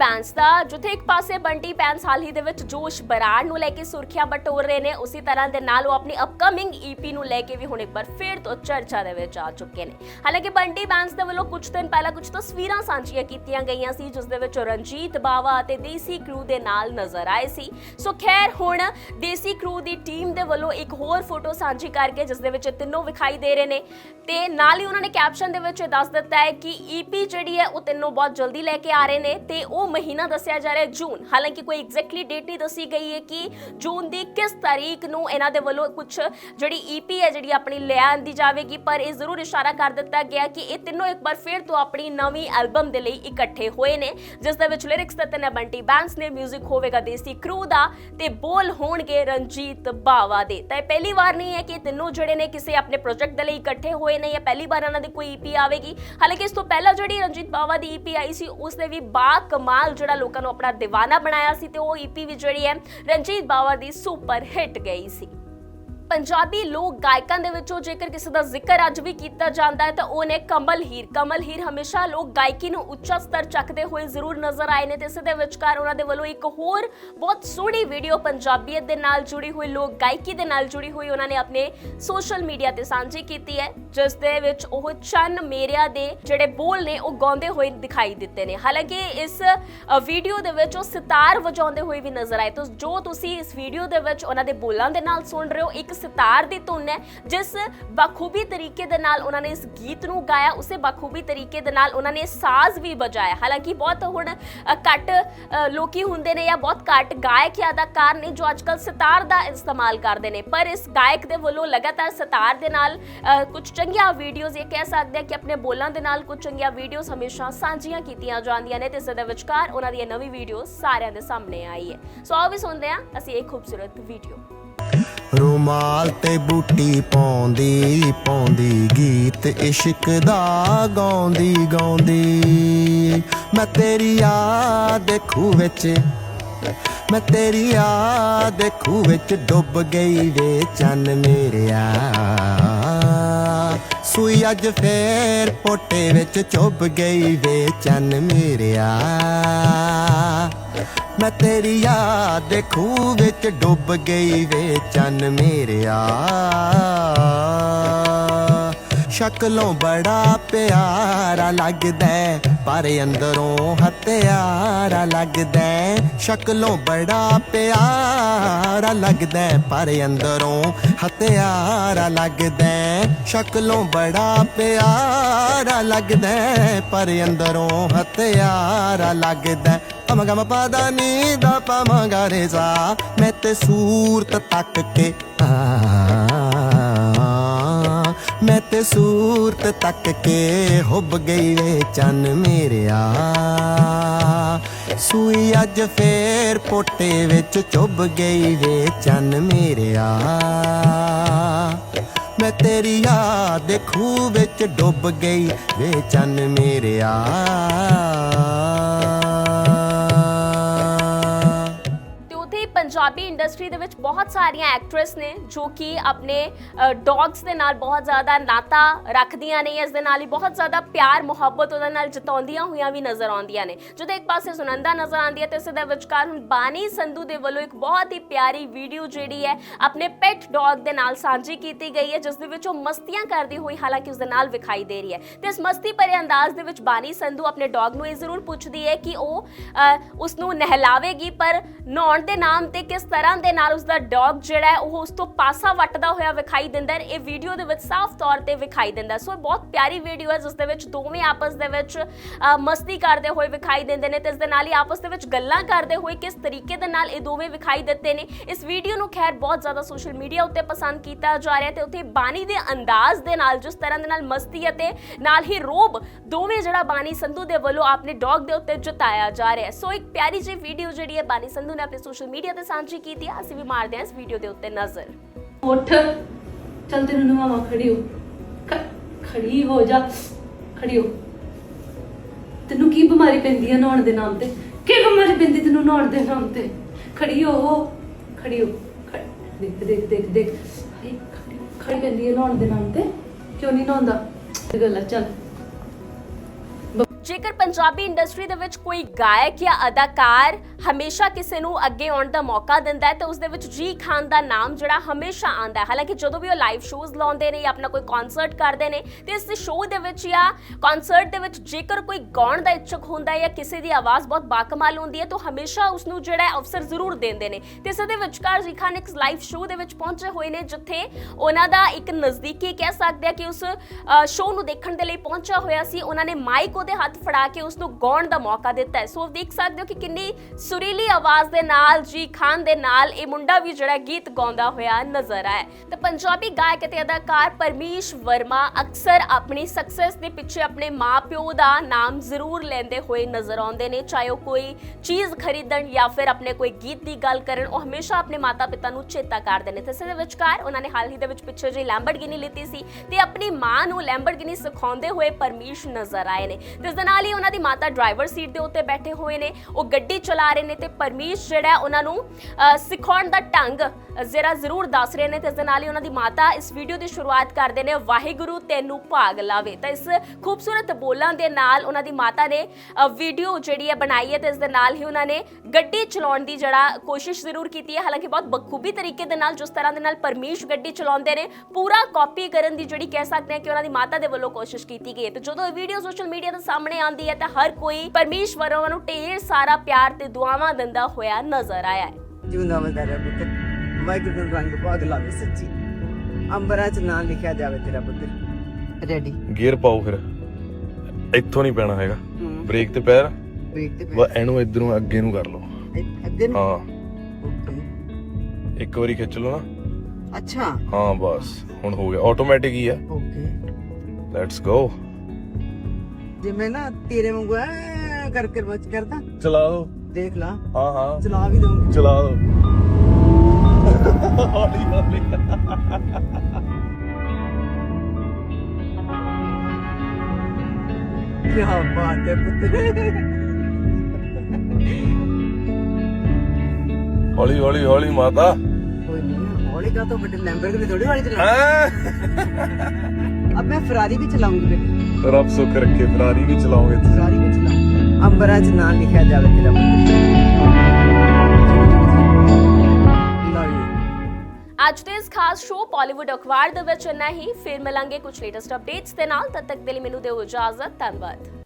ਬੈਂਸ ਦਾ, ਜਿੱਥੇ ਇੱਕ ਪਾਸੇ ਬੰਟੀ ਬੈਂਸ ਹਾਲ ਹੀ ਦੇ ਵਿੱਚ ਜੋਸ਼ ਬਰਾੜ ਨੂੰ ਲੈ ਕੇ ਸੁਰਖੀਆਂ ਬਟੋਰ ਰਹੇ ਨੇ, ਉਸੇ ਤਰ੍ਹਾਂ ਦੇ ਨਾਲ ਉਹ ਆਪਣੀ ਅਪਕਮਿੰਗ ਈਪੀ ਨੂੰ ਲੈ ਕੇ ਵੀ ਹੁਣ ਇੱਕ ਵਾਰ ਫੇਰ ਤੋਂ ਚਰਚਾ ਦੇ ਵਿੱਚ ਆ ਚੁੱਕੇ ਨੇ। ਹਾਲਾਂਕਿ ਬੰਟੀ ਬੈਂਸ ਦੇ ਵੱਲੋਂ ਕੁਝ ਦਿਨ ਪਹਿਲਾਂ ਕੁਝ ਤਸਵੀਰਾਂ ਸਾਂਝੀਆਂ ਕੀਤੀਆਂ ਗਈਆਂ ਸੀ, ਜਿਸ ਦੇ ਵਿੱਚ ਰਣਜੀਤ ਬਾਵਾ ਅਤੇ ਦੇਸੀ ਕਰੂ ਦੇ ਨਾਲ ਨਜ਼ਰ ਆਏ ਸੀ। ਸੋ ਖੈਰ, ਹੁਣ ਦੇਸੀ ਕਰੂ ਦੀ ਟੀਮ ਦੇ ਵੱਲੋਂ ਇੱਕ ਹੋਰ ਫੋਟੋ ਸਾਂਝੀ ਕਰਕੇ ਜਿਸ ਦੇ ਵਿੱਚ ਇਹ ਤਿੰਨੋਂ ਵਿਖਾਈ ਦੇ ਰਹੇ ਨੇ। ਤੇ ਨਾਲ ਹੀ ਉਹਨਾਂ ਨੇ ਕੈਪਸ਼ਨ ਦੇ ਵਿੱਚ ਇਹ ਦੱਸ ਦਿੱਤਾ ਹੈ ਕਿ ਈਪੀ ਜਿਹੜੀ ਹੈ, ਉਹ ਤਿੰਨੋਂ ਬਹੁਤ ਜਲਦੀ ਲੈ ਕੇ ਆ ਰਹੇ ਨੇ ਤੇ ਉਹ ਮਹੀਨਾ ਦੱਸਿਆ ਜਾ ਰਿਹਾ ਹੈ ਜੂਨ। ਹਾਲਾਂਕਿ ਕੋਈ ਐਗਜ਼ੈਕਟਲੀ ਡੇਟ ਨਹੀਂ ਦੱਸੀ ਗਈ ਹੈ ਕਿ ਜੂਨ ਦੀ ਕਿਸ ਤਾਰੀਖ ਨੂੰ ਇਹਨਾਂ ਦੇ ਵੱਲੋਂ ਕੁਝ ਜਿਹੜੀ ਈਪੀ ਹੈ, ਜਿਹੜੀ ਆਪਣੀ ਲੈ ਜਾਵੇਗੀ, ਪਰ ਇਹ ਜ਼ਰੂਰ ਇਸ਼ਾਰਾ ਕਰ ਦਿੱਤਾ ਗਿਆ ਕਿ ਇਹ ਤਿੰਨੋਂ ਇੱਕ ਵਾਰ ਫਿਰ ਤੋਂ ਆਪਣੀ ਨਵੀਂ ਐਲਬਮ ਦੇ ਲਈ ਇਕੱਠੇ ਹੋਏ ਨੇ, ਜਿਸ ਦੇ ਵਿੱਚ ਲਿਰਿਕਸ ਦਿੱਤੇ ਬੰਟੀ ਬੈਂਸ ਨੇ 뮤직 ਹੋਵੇਗਾ ਦੇਸੀ ਕਰੂ ਦਾ ਤੇ ਬੋਲ ਹੋਣਗੇ ਰਣਜੀਤ ਬਾਵਾ ਦੇ। ਤਾਂ ਇਹ ਪਹਿਲੀ ਵਾਰ ਨਹੀਂ ਹੈ ਕਿ ਤਿੰਨੋਂ ਜਿਹੜੇ ਨੇ ਕਿਸੇ ਆਪਣੇ ਪ੍ਰੋਜੈਕਟ ਦੇ ਲਈ ਇਕੱਠੇ ਹੋਏ ਨੇ ਜਾਂ ਪਹਿਲੀ ਵਾਰ ਇਹਨਾਂ ਦੀ ਕੋਈ ਈਪੀ ਆਵੇਗੀ। ਹਾਲਾਂਕਿ ਇਸ ਤੋਂ ਪਹਿਲਾਂ ਜਿਹੜੀ ਰਣਜੀਤ ਬਾਵਾ ਦੀ ਈਪੀ ਆਈ ਸੀ, ਉਸ ਨੇ ਵੀ ਬਾ ਕਮਾਲ ਨਾਲ ਜਿਹੜਾ ਲੋਕਾਂ ਨੂੰ ਆਪਣਾ دیਵਾਨਾ ਬਣਾਇਆ ਸੀ ਤੇ ਉਹ ਈਪੀ ਵੀ ਜਿਹੜੀ ਹੈ ਰਣਜੀਤ ਬਾਵਾ ਦੀ ਸੁਪਰ ਹਿੱਟ ਗਈ ਸੀ। ਪੰਜਾਬੀ ਲੋਕ ਗਾਇਕਾਂ ਦੇ ਵਿੱਚੋਂ ਜੇਕਰ ਕਿਸੇ ਦਾ ਜ਼ਿਕਰ ਅੱਜ ਵੀ ਕੀਤਾ ਜਾਂਦਾ ਹੈ ਤਾਂ ਉਹ ਨੇ ਕਮਲ ਹੀਰ। ਕਮਲ ਹੀਰ ਹਮੇਸ਼ਾ ਲੋਕ ਗਾਇਕੀ ਨੂੰ ਉੱਚਾ ਸਤਰ ਚੱਕਦੇ ਹੋਏ ਜ਼ਰੂਰ ਨਜ਼ਰ ਆਏ ਨੇ ਤੇ ਇਸ ਦੇ ਵਿਚਕਾਰ ਉਹਨਾਂ ਦੇ ਵੱਲੋਂ ਇੱਕ ਹੋਰ ਬਹੁਤ ਸੋਹਣੀ ਵੀਡੀਓ ਪੰਜਾਬੀਅਤ ਦੇ ਨਾਲ ਜੁੜੀ ਹੋਈ, ਲੋਕ ਗਾਇਕੀ ਦੇ ਨਾਲ ਜੁੜੀ ਹੋਈ ਉਹਨਾਂ ਨੇ ਆਪਣੇ ਸੋਸ਼ਲ ਮੀਡੀਆ ਤੇ ਸਾਂਝੀ ਕੀਤੀ ਹੈ, ਜਿਸ ਦੇ ਵਿੱਚ ਉਹ ਚੰਨ ਮੇਰਿਆ ਦੇ ਜਿਹੜੇ ਬੋਲ ਨੇ ਉਹ ਗਾਉਂਦੇ ਹੋਏ ਦਿਖਾਈ ਦਿੱਤੇ ਨੇ। ਹਾਲਾਂਕਿ ਇਸ ਵੀਡੀਓ ਦੇ ਵਿੱਚ ਉਹ ਸਿਤਾਰ ਵਜਾਉਂਦੇ ਹੋਏ ਵੀ ਨਜ਼ਰ ਆਏ। ਤਾਂ ਜੋ ਤੁਸੀਂ ਇਸ ਵੀਡੀਓ ਦੇ ਵਿੱਚ ਉਹਨਾਂ ਦੇ ਬੋਲਾਂ ਦੇ ਨਾਲ ਸੁਣ ਰਹੇ ਹੋ, ਇੱਕ ਸਿਤਾਰ ਦੀ ਧੁਨ ਹੈ ਜਿਸ ਬਖੂਬੀ ਤਰੀਕੇ ਦੇ ਨਾਲ ਉਹਨਾਂ ਨੇ ਇਸ ਗੀਤ ਨੂੰ ਗਾਇਆ ਉਸੇ ਬਖੂਬੀ ਤਰੀਕੇ ਦੇ ਨਾਲ ਉਹਨਾਂ ਨੇ ਸਾਜ਼ ਵੀ ਵਜਾਇਆ। ਹਾਲਾਂਕਿ ਬਹੁਤ ਹੁਣ ਘੱਟ ਅ, ਲੋਕੀ ਹੁੰਦੇ ਨੇ ਜਾਂ ਬਹੁਤ ਘੱਟ ਗਾਇਕ ਜਾਂ ਅਦਾਕਾਰ ਨੇ ਜੋ ਅੱਜਕੱਲ ਸਿਤਾਰ ਦਾ ਇਸਤੇਮਾਲ ਕਰਦੇ ਨੇ। ਪਰ ਇਸ ਗਾਇਕ ਦੇ ਵੱਲੋਂ ਲਗਾਤਾਰ ਸਿਤਾਰ ਦੇ ਨਾਲ ਕੁਝ ਚੰਗੀਆਂ ਵੀਡੀਓਜ਼ ਇਹ ਕਹਿ ਸਕਦੇ ਆ ਕਿ ਆਪਣੇ ਬੋਲਾਂ ਦੇ ਨਾਲ ਕੁਝ ਚੰਗੀਆਂ ਵੀਡੀਓਜ਼ ਹਮੇਸ਼ਾ ਸਾਂਝੀਆਂ ਕੀਤੀਆਂ ਜਾਂਦੀਆਂ ਨੇ ਤੇ ਇਸ ਦੇ ਵਿਚਕਾਰ ਉਹਨਾਂ ਦੀ ਨਵੀਂ ਵੀਡੀਓ ਸਾਰਿਆਂ ਦੇ ਸਾਹਮਣੇ ਆਈ ਹੈ। ਸੋ ਆਓ ਵੀ ਸੁਣਦੇ ਹਾਂ ਅਸੀਂ ਇਹ ਖੂਬਸੂਰਤ ਵੀਡੀਓ ਰੁਮਾਲ ਤੇ ਬੂਟੀ ਪਾਉਂਦੀ ਪਾਉਂਦੀ, ਗੀਤ ਇਸ਼ਕ ਦਾ ਗਾਉਂਦੀ ਗਾਉਂਦੀ। ਮੈਂ ਤੇਰੀ ਯਾਦ ਖੂਹ ਵਿੱਚ, ਮੈਂ ਤੇਰੀ ਯਾਦ ਖੂਹ ਵਿੱਚ, ਡੁੱਬ ਗਈ ਵੇ ਚੰਨ ਮੇਰਿਆ। ਸੂਈ ਅੱਜ ਫੇਰ ਪੋਟੇ ਵਿੱਚ, ਚੁੱਭ ਗਈ ਵੇ ਚੰਨ ਮੇਰਿਆ। ਮੈਂ ਤੇਰੀ ਯਾਦ ਖੂਹ ਵਿੱਚ ਡੁੱਬ ਗਈ ਵੇ, ਚੰਨ ਮੇਰਿਆ। ਸ਼ਕਲੋਂ ਬੜਾ ਪਿਆਰਾ ਲੱਗਦਾ ਪਰ ਅੰਦਰੋਂ ਹਥਿਆਰਾ ਲੱਗਦਾ ਸ਼ਕਲੋਂ ਬੜਾ ਪਿਆਰਾ ਲੱਗਦਾ ਪਰ ਅੰਦਰੋਂ ਹਥਿਆਰਾ ਲੱਗਦਾ ਸ਼ਕਲੋਂ ਬੜਾ ਪਿਆਰਾ ਲੱਗਦਾ ਪਰ ਅੰਦਰੋਂ ਹਥਿਆਰਾ ਲੱਗਦਾ ਹੈ। ਪਮ ਗਮ ਪਦਾ ਨੀ ਦਾ ਪਮ ਰੇਜ਼ਾ। ਮੈਂ ਤੇ ਸੂਰਤ ਤੱਕ ਕੇ ਮੈਂ ਤੇ ਸੂਰਤ ਤੱਕ ਕੇ ਹੁੱਬ ਗਈ ਵੇ ਚੰਨ ਮੇਰਿਆ। ਸੂਈ ਅੱਜ ਫੇਰ ਪੋਟੇ ਵਿੱਚ ਚੁੱਭ ਗਈ ਵੇ ਚੰਨ ਮੇਰਿਆ। ਮੈਂ ਤੇਰੀ ਯਾਦ ਖੂਹ ਵਿੱਚ ਡੁੱਬ ਗਈ ਵੇ ਚੰਨ ਮੇਰਿਆ। ਪੰਜਾਬੀ ਇੰਡਸਟਰੀ ਦੇ ਵਿੱਚ ਬਹੁਤ ਸਾਰੀਆਂ ਐਕਟਰੈਸ ਨੇ ਜੋ ਕਿ ਆਪਣੇ ਡੌਗਸ ਦੇ ਨਾਲ ਬਹੁਤ ਜ਼ਿਆਦਾ ਨਾਤਾ ਰੱਖਦੀਆਂ ਨੇ ਇਸ ਦੇ ਨਾਲ ਹੀ ਬਹੁਤ ਜ਼ਿਆਦਾ ਪਿਆਰ ਮੁਹੱਬਤ ਉਹਨਾਂ ਨਾਲ ਜਤਾਉਂਦੀਆਂ ਹੋਈਆਂ ਵੀ ਨਜ਼ਰ ਆਉਂਦੀਆਂ ਨੇ। ਜਦੋਂ ਇੱਕ ਪਾਸੇ ਸੁਨੰਦਾ ਨਜ਼ਰ ਆਉਂਦੀ ਹੈ ਤੇ ਇਸ ਦੇ ਵਿਚਕਾਰ ਹੁਣ ਬਾਨੀ ਸੰਧੂ ਦੇ ਵੱਲੋਂ ਇੱਕ ਬਹੁਤ ਹੀ ਪਿਆਰੀ ਵੀਡੀਓ ਜਿਹੜੀ ਹੈ ਆਪਣੇ ਪੈਟ ਡੌਗ ਦੇ ਨਾਲ ਸਾਂਝੀ ਕੀਤੀ ਗਈ ਹੈ ਜਿਸ ਦੇ ਵਿੱਚ ਉਹ ਮਸਤੀਆਂ ਕਰਦੀ ਹੋਈ ਹਾਲਾਂਕਿ ਉਸ ਦੇ ਨਾਲ ਵਿਖਾਈ ਦੇ ਰਹੀ ਹੈ। ਤੇ ਇਸ ਮਸਤੀ ਭਰੇ ਅੰਦਾਜ਼ ਦੇ ਵਿੱਚ ਬਾਨੀ ਸੰਧੂ ਆਪਣੇ ਡੌਗ ਨੂੰ ਇਹ ਜ਼ਰੂਰ ਪੁੱਛਦੀ ਹੈ ਕਿ ਉਹ ਅ, ਉਸ ਨੂੰ ਨਹਿਲਾਵੇਗੀ ਪਰ ਨਹਾਉਣ ਦੇ ਨਾਮ ਤੇ ਕਿਸ ਤਰ੍ਹਾਂ ਦੇ ਨਾਲ ਉਸ ਦਾ ਡੌਗ ਜਿਹੜਾ ਹੈ, ਉਹ ਉਸ ਤੋਂ ਪਾਸਾ ਵੱਟਦਾ ਹੋਇਆ ਵਿਖਾਈ ਦਿੰਦਾ ਹੈ ਇਹ ਵੀਡੀਓ ਦੇ ਵਿੱਚ ਸਾਫ਼ ਤੌਰ ਤੇ ਵਿਖਾਈ ਦਿੰਦਾ ਸੋ ਇਹ ਬਹੁਤ ਪਿਆਰੀ ਵੀਡੀਓ ਹੈ, ਜਿਸ ਦੇ ਵਿੱਚ ਦੋਵੇਂ ਆਪਸ ਦੇ ਵਿੱਚ ਮਸਤੀ ਕਰਦੇ ਹੋਏ ਵਿਖਾਈ ਦਿੰਦੇ ਨੇ ਤੇ ਇਸ ਦੇ ਨਾਲ ਹੀ ਆਪਸ ਦੇ ਵਿੱਚ ਗੱਲਾਂ ਕਰਦੇ ਹੋਏ ਕਿਸ ਤਰੀਕੇ ਦੇ ਨਾਲ ਇਹ ਦੋਵੇਂ ਵਿਖਾਈ ਦਿੱਤੇ ਨੇ। ਇਸ ਵੀਡੀਓ ਨੂੰ ਖੈਰ ਬਹੁਤ ਜ਼ਿਆਦਾ ਸੋਸ਼ਲ ਮੀਡੀਆ ਉੱਤੇ ਪਸੰਦ ਕੀਤਾ ਜਾ ਰਿਹਾ ਤੇ ਉੱਥੇ ਬਾਣੀ ਦੇ ਅੰਦਾਜ਼ ਦੇ ਨਾਲ, ਜਿਸ ਤਰ੍ਹਾਂ ਦੇ ਨਾਲ ਮਸਤੀ ਅਤੇ ਨਾਲ ਹੀ ਰੋਬ, ਦੋਵੇਂ ਜਿਹੜਾ ਬਾਣੀ ਸੰਧੂ ਦੇ ਵੱਲੋਂ ਆਪਣੇ ਡੌਗ ਦੇ ਉੱਤੇ ਜਤਾਇਆ ਜਾ ਰਿਹਾ ਸੋ ਇੱਕ ਪਿਆਰੀ ਜਿਹੀ ਵੀਡੀਓ ਜਿਹੜੀ ਹੈ ਬਾਣੀ ਸੰਧੂ ਨੇ ਆਪਣੇ ਸੋਸ਼ਲ ਮੀਡੀਆ ਤੇ ਸਾਂਝੀ ਕੀਤੀ ਹੈ ਅਸੀਂ ਵੀ ਮਾਰਦੇ ਹਾਂ ਇਸ ਵੀਡੀਓ ਦੇ ਉੱਤੇ ਨਜ਼ਰ। ਉੱਠ ਚੱਲ ਤੈਨੂੰ ਨਵਾਵਾ ਖੜੀ ਹੋ। ਖ- ਖੜੀ ਹੋ ਜਾ ਖੜੀ ਹੋ। ਤੈਨੂੰ ਕੀ ਬਿਮਾਰੀ ਪੈਂਦੀ ਹੈ ਨਹਾਉਣ ਦੇ ਨਾਮ ਤੇ? ਕੀ ਬਿਮਾਰੀ ਪੈਂਦੀ ਤੈਨੂੰ ਨਹਾਉਣ ਦੇ ਨਾਮ ਤੇ? ਖੜੀ ਹੋ ਖੜੀ ਹੋ। ਖ- ਦੇਖ ਦੇਖ ਦੇਖ ਦੇਖ। ਹਾਏ, ਖੜੀ ਖੜੀ ਪੈਂਦੀ ਹੈ ਨਹਾਉਣ ਦੇ ਨਾਮ ਤੇ? ਕਿਉਂ ਨਹੀਂ ਨਹਾਉਂਦਾ? ਇਹ ਗੱਲ ਆ, ਚੱਲ। ਜੇਕਰ ਪੰਜਾਬੀ ਇੰਡਸਟਰੀ ਦੇ ਵਿੱਚ ਕੋਈ ਗਾਇਕ ਜਾਂ ਅਦਾਕਾਰ ਹਮੇਸ਼ਾ ਕਿਸੇ ਨੂੰ ਅੱਗੇ ਆਉਣ ਦਾ ਮੌਕਾ ਦਿੰਦਾ ਹੈ, ਤਾਂ ਉਸ ਦੇ ਵਿੱਚ ਜੀ ਖਾਨ ਦਾ ਨਾਮ ਜਿਹੜਾ ਹਮੇਸ਼ਾ ਆਂਦਾ ਹੈ। ਹਾਲਾਂਕਿ ਜਦੋਂ ਵੀ ਉਹ ਲਾਈਵ ਸ਼ੋਜ਼ ਲਾਉਂਦੇ ਨੇ ਜਾਂ ਆਪਣਾ ਕੋਈ ਕਨਸਰਟ ਕਰਦੇ ਨੇ, ਤੇ ਇਸ ਸ਼ੋਅ ਦੇ ਵਿੱਚ ਜਾਂ ਕਨਸਰਟ ਦੇ ਵਿੱਚ ਜੇਕਰ ਕੋਈ ਗਾਉਣ ਦਾ ਇੱਛੁਕ ਹੁੰਦਾ ਹੈ ਜਾਂ ਕਿਸੇ ਦੀ ਆਵਾਜ਼ ਬਹੁਤ ਬਾਕਮਾਲ ਹੁੰਦੀ ਹੈ, ਤਾਂ ਹਮੇਸ਼ਾ ਉਸ ਨੂੰ ਜਿਹੜਾ ਅਵਸਰ ਜ਼ਰੂਰ ਦਿੰਦੇ ਨੇ। ਤੇ ਇਸ ਦੇ ਵਿਚਕਾਰ ਜੀ ਖਾਨ ਇੱਕ ਲਾਈਵ ਸ਼ੋਅ ਦੇ ਵਿੱਚ ਪਹੁੰਚੇ ਹੋਏ ਨੇ, ਜਿੱਥੇ ਉਹਨਾਂ ਦਾ ਇੱਕ ਨਜ਼ਦੀਕੀ ਕਹਿ ਸਕਦੇ ਆ ਕਿ ਉਸ ਸ਼ੋਅ ਨੂੰ ਦੇਖਣ ਦੇ ਲਈ ਪਹੁੰਚਿਆ ਹੋਇਆ ਸੀ। ਉਹਨਾਂ ਨੇ ਮਾਈਕ ਉਹਦੇ ਹੱਥ ਫੜਾ ਕੇ ਉਸ ਨੂੰ ਗਾਉਣ ਦਾ ਮੌਕਾ ਦਿੱਤਾ ਹੈ। ਸੋ ਦੇਖ ਸਕਦੇ ਹੋ ਕਿ ਕਿੰਨੀ ਸੁਰੀਲੀ ਆਵਾਜ਼ ਦੇ ਨਾਲ, ਜੀ ਖਾਨ ਦੇ ਨਾਲ ਇਹ ਮੁੰਡਾ ਵੀ ਜਿਹੜਾ ਗੀਤ ਗਾਉਂਦਾ ਹੋਇਆ ਨਜ਼ਰ ਆਇਆ ਤੇ ਪੰਜਾਬੀ ਗਾਇਕ ਅਤੇ ਅਦਾਕਾਰ ਪਰਮੀਸ਼ ਵਰਮਾ ਅਕਸਰ ਆਪਣੀ ਸਕਸੈਸ ਦੇ ਪਿੱਛੇ ਆਪਣੇ ਮਾਪਿਓ ਦਾ ਨਾਮ ਜ਼ਰੂਰ ਲੈਂਦੇ ਹੋਏ ਨਜ਼ਰ ਆਉਂਦੇ ਨੇ। ਚਾਹੇ ਉਹ ਕੋਈ ਚੀਜ਼ ਖਰੀਦਣ ਜਾਂ ਫਿਰ ਆਪਣੇ ਕੋਈ ਗੀਤ ਦੀ ਗੱਲ ਕਰਨ, ਉਹ ਹਮੇਸ਼ਾ ਆਪਣੇ ਮਾਤਾ-ਪਿਤਾ ਨੂੰ ਚੇਤਾ ਕਰਦੇ ਨੇ। ਤੇ ਇਸੇ ਦੇ ਵਿਚਕਾਰ ਉਹਨਾਂ ਨੇ ਹਾਲ ਹੀ ਦੇ ਵਿੱਚ ਪਿੱਛੇ ਜਿਹੀ ਲੈਂਬਰਗਿਨੀ ਲਿੱਤੀ ਸੀ ਤੇ ਆਪਣੀ ਮਾਂ ਨੂੰ ਲੈਂਬਰਗਿਨੀ ਸਿਖਾਉਂਦੇ ਹੋਏ ਪਰਮੀਸ਼ ਨਜ਼ਰ ਆਏ ਨੇ। ਤੇ ਦੇ ਨਾਲ ਹੀ ਉਹਨਾਂ ਦੀ ਮਾਤਾ ਡਰਾਈਵਰ ਸੀਟ ਦੇ ਉੱਤੇ ਬੈਠੇ ਹੋਏ ਨੇ। ਉਹ ਗੱਡੀ ਚਲਾ ਰਹੇ ਨੇ ਤੇ ਪਰਮੇਸ਼ ਜਿਹੜਾ ਉਹਨਾਂ ਨੂੰ ਸਿਖਾਉਣ ਦਾ ਢੰਗ ਜ਼ਰਾ ਜ਼ਰੂਰ ਦੱਸ ਰਹੇ ਨੇ ਤੇ ਇਸ ਦੇ ਨਾਲ ਹੀ ਉਹਨਾਂ ਦੀ ਮਾਤਾ ਇਸ ਵੀਡੀਓ ਦੀ ਸ਼ੁਰੂਆਤ ਕਰਦੇ ਨੇ। ਵਾਹਿਗੁਰੂ ਤੈਨੂੰ ਭਾਗ ਲਾਵੇ। ਤਾਂ ਇਸ ਖੂਬਸੂਰਤ ਬੋਲਾਂ ਦੇ ਨਾਲ ਉਹਨਾਂ ਦੀ ਮਾਤਾ ਨੇ ਵੀਡੀਓ ਜਿਹੜੀ ਹੈ ਬਣਾਈ ਹੈ ਤੇ ਇਸ ਦੇ ਨਾਲ ਹੀ ਉਹਨਾਂ ਨੇ ਗੱਡੀ ਚਲਾਉਣ ਦੀ ਜਿਹੜਾ ਕੋਸ਼ਿਸ਼ ਜ਼ਰੂਰ ਕੀਤੀ ਹੈ। ਹਾਲਾਂਕਿ ਬਹੁਤ ਬਖੂਬੀ ਤਰੀਕੇ ਦੇ ਨਾਲ ਜਿਸ ਤਰ੍ਹਾਂ ਦੇ ਨਾਲ ਪਰਮੇਸ਼ ਗੱਡੀ ਚਲਾਉਂਦੇ ਨੇ, ਪੂਰਾ ਕਾਪੀ ਕਰਨ ਦੀ ਜਿਹੜੀ ਕਹਿ ਸਕਦੇ ਹਾਂ ਕਿ ਉਹਨਾਂ ਦੀ ਮਾਤਾ ਦੇ ਵੱਲੋਂ ਕੋਸ਼ਿਸ਼ ਕੀਤੀ ਗਈ ਹੈ। ਤੇ ਜਦੋਂ ਇਹ ਵੀਡੀਓ ਸੋਸ਼ਲ ਮੀਡੀਆ ਦੇ ਸਾਹਮਣੇ ਆਉਂਦੀ ਹੈ ਤਾਂ ਹਰ ਕੋਈ ਪਰਮੇਸ਼ ਵੱਲੋਂ ਨੂੰ ਢੇਰ ਸਾਰਾ ਪਿਆਰ ਤੇ ਦੁਆਵਾਂ ਦਿੰਦਾ ਹੋਇਆ ਨਜ਼ਰ ਆਇਆ ਹੈ। ਜਿਉਂਦਾ ਵਸਦਾ ਰਹਿ ਪੁੱਤਰ ਵਾਹਿਗੁਰੂ ਨੂੰ ਰੰਗ ਭਾਗ ਲਾਵੇ ਸੱਚੀ। ਅੰਬਰਾਂ 'ਚ ਨਾਂ ਲਿਖਿਆ ਜਾਵੇ ਤੇਰਾ ਪੁੱਤਰ ਰੈਡੀ ਗੇਅਰ ਪਾਓ ਫਿਰ। ਇੱਥੋਂ ਨਹੀਂ ਪੈਣਾ ਹੈਗਾ। ਬ੍ਰੇਕ ਤੇ ਪੈਰ। ਵੇਖ ਤੇ ਵਾ ਇਹਨੂੰ ਇਧਰੋਂ ਅੱਗੇ ਨੂੰ ਕਰ ਲਓ। ਅੱਗੇ ਨੂੰ? ਹਾਂ। ਇੱਕ ਵਾਰੀ ਖਿੱਚ ਲਓ ਨਾ। ਅੱਛਾ। ਹਾਂ ਬਸ। ਹੁਣ ਹੋ ਗਿਆ। ਆਟੋਮੈਟਿਕ ਹੀ ਆ। ਓਕੇ ਲੈਟਸ ਗੋ ਜੇ ਮੈਂ ਨਾ ਤੇਰੇ ਵਾਂਗੂ ਐਂ ਕਰਕੇ ਮਚ ਕਰਦਾ ਚਲਾ ਦੋ। ਦੇਖ ਲਾ। ਹਾਂ ਹਾਂ। ਚਲਾ ਵੀ ਦਊਂਗੀ। ਚਲਾ ਦੋ। ਹੌਲੀ ਹੌਲੀ ਕੀ ਬਾਤ ਹੈ ਪੁੱਤਰ ਹੌਲੀ ਹੌਲੀ ਹੌਲੀ ਮਾਤਾ। ਕੋਈ ਨਹੀਂ ਹੌਲੀ ਕਾ ਤੋਂ ਵੱਡੇ ਲੈਂਬਰਗਿਨੀ ਥੋੜੀ ਵਾਲੀ ਚਲਾ ਹੈਂ? ਅਬ ਮੈਂ ਫਰਾਰੀ ਵੀ ਚਲਾਉਂਗੀ ਬੇਟੇ। ਰੱਬ ਸੁੱਖ ਰੱਖੇ ਫਰਾਰੀ ਵੀ ਚਲਾਓਗੇ ਤੁਸੀਂ। ਫਰਾਰੀ ਵੀ ਚਲਾਉਂਗੀ ਅੰਬਰਾਂ 'ਚ ਨਾਂ ਲਿਖਿਆ ਜਾਵੇ ਤੇਰਾ ਯੂ ਅੱਜ ਦੇ ਇਸ ਖਾਸ ਸ਼ੋਅ ਬਾਲੀਵੁੱਡ ਅਖਬਾਰ ਦੇ ਵਿੱਚ ਇੰਨਾ ਹੀ ਫਿਰ ਮਿਲਾਂਗੇ ਕੁਝ ਲੇਟੈਸਟ ਅਪਡੇਟਸ ਦੇ ਨਾਲ। ਤਦ ਤੱਕ ਦੇ ਲਈ ਮੈਨੂੰ ਦਿਓ ਇਜਾਜ਼ਤ। ਧੰਨਵਾਦ।